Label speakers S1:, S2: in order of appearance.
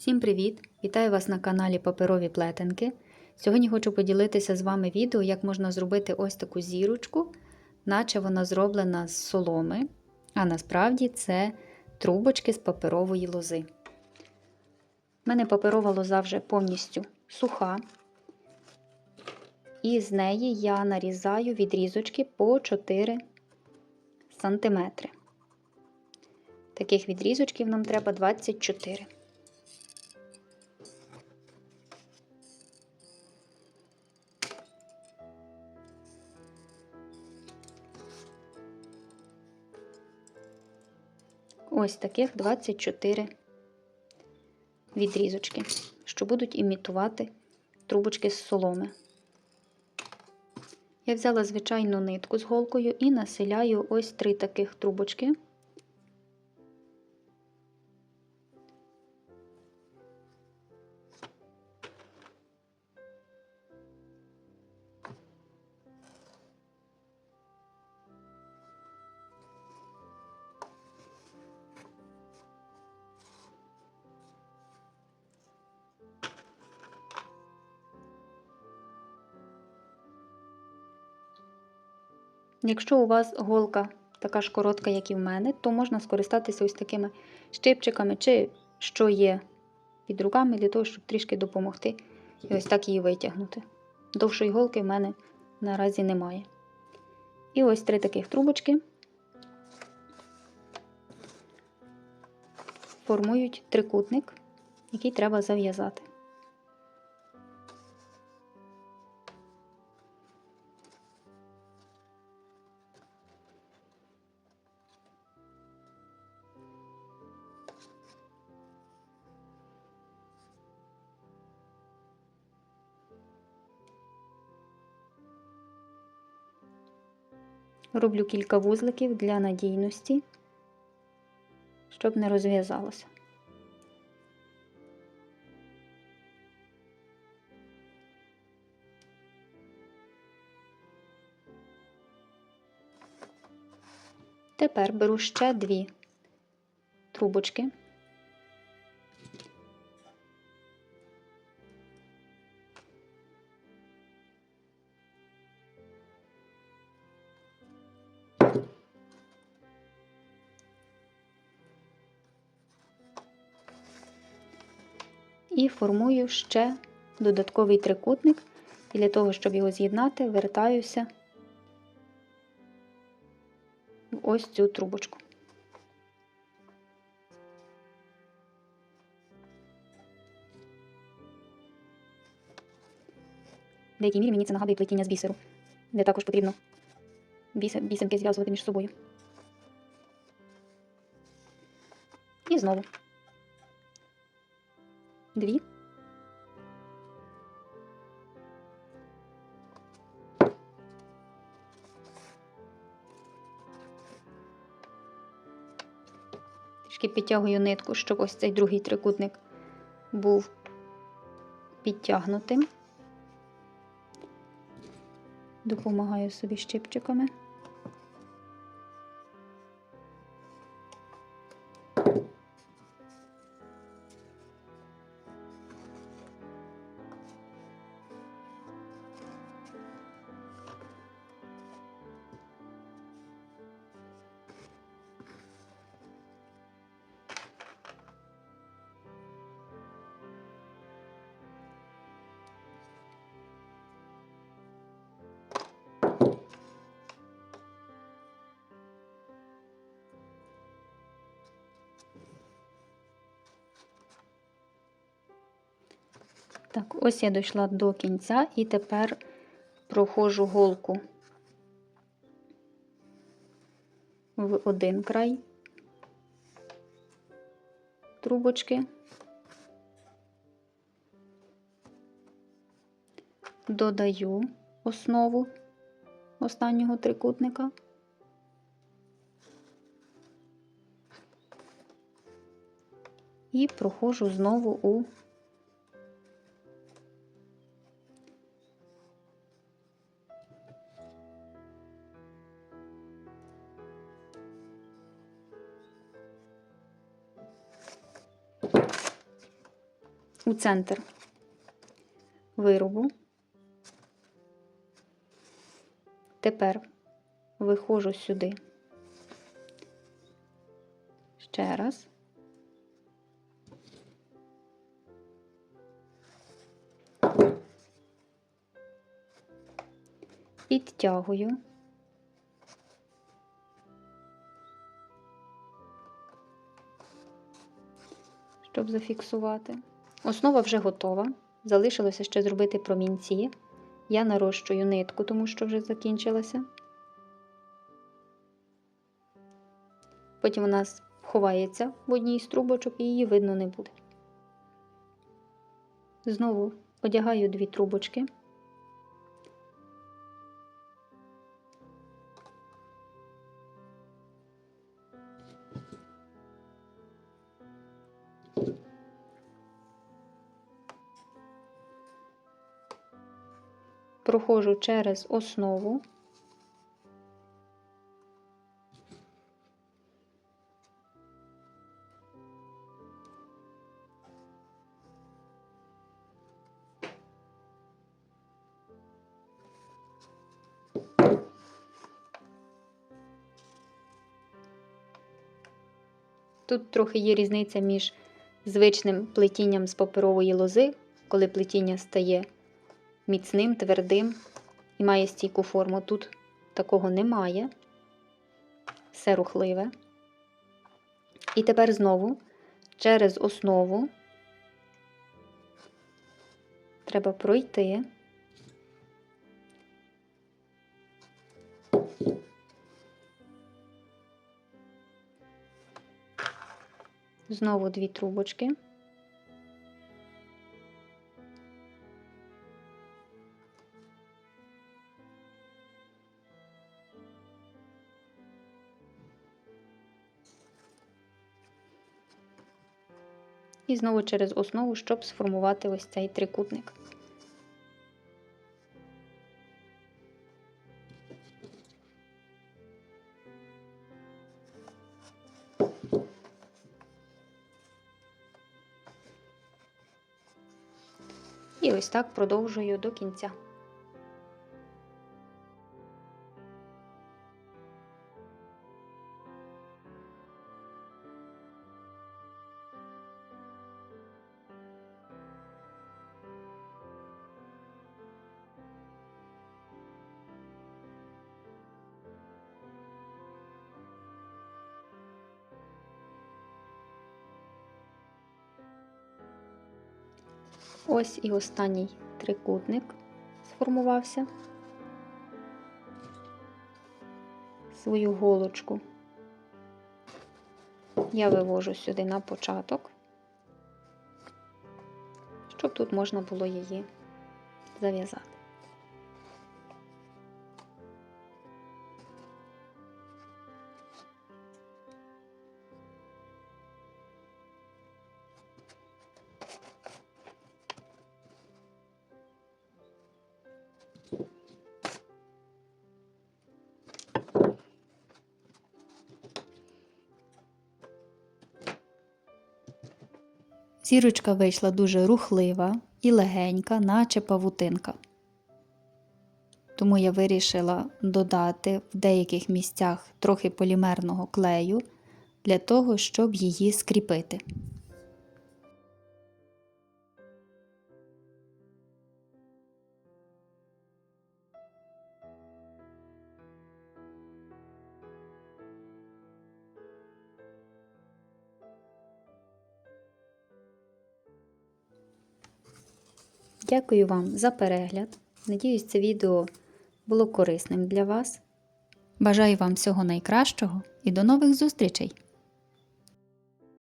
S1: Всім привіт! Вітаю вас на каналі Паперові плетенки. Сьогодні хочу поділитися з вами відео, як можна зробити ось таку зірочку, наче вона зроблена з соломи, а насправді це трубочки з паперової лози. У мене паперова лоза вже повністю суха, і з неї я нарізаю відрізочки по 4 см. Таких відрізочків нам треба 24 Ось таких 24 відрізочки, що будуть імітувати трубочки з соломи. Я взяла звичайну нитку з голкою і населяю ось три таких трубочки. Якщо у вас голка така ж коротка, як і в мене, то можна скористатися ось такими щипчиками, чи що є під руками, для того, щоб трішки допомогти і ось так її витягнути. Довшої голки в мене наразі немає. І ось три таких трубочки формують трикутник, який треба зав'язати. Роблю кілька вузликів для надійності, щоб не розв'язалося. Тепер беру ще дві трубочки. І формую ще додатковий трикутник. І для того, щоб його з'єднати, вертаюся в ось цю трубочку. В деякій мірі мені це нагадує плетіння з бісеру, де також потрібно бісенки зв'язувати між собою. І знову дві. Трішки підтягую нитку, щоб ось цей другий трикутник був підтягнутим. Допомагаю собі щипчиками. Так, ось я дійшла до кінця і тепер проходжу голку в один край трубочки, додаю основу останнього трикутника. І проходжу знову у у центр виробу. Тепер виходжу сюди. Ще раз. Підтягую. Щоб зафіксувати. Основа вже готова. Залишилося ще зробити промінці. Я нарощую нитку, тому що вже закінчилася. Потім вона ховається в одній з трубочок і її видно не буде. Знову одягаю дві трубочки. Проходжу через основу. Тут трохи є різниця між звичним плетінням з паперової лози, коли плетіння стає міцним, твердим і має стійку форму. Тут такого немає, все рухливе. І тепер знову через основу треба пройти. Знову дві трубочки. І знову через основу, щоб сформувати ось цей трикутник. І ось так продовжую до кінця. Ось і останній трикутник сформувався. Свою голочку я вивожу сюди на початок, щоб тут можна було її зав'язати. Зірочка вийшла дуже рухлива і легенька, наче павутинка. Тому я вирішила додати в деяких місцях трохи полімерного клею для того, щоб її скріпити. Дякую вам за перегляд. Надіюсь, це відео було корисним для вас. Бажаю вам всього найкращого і до нових зустрічей!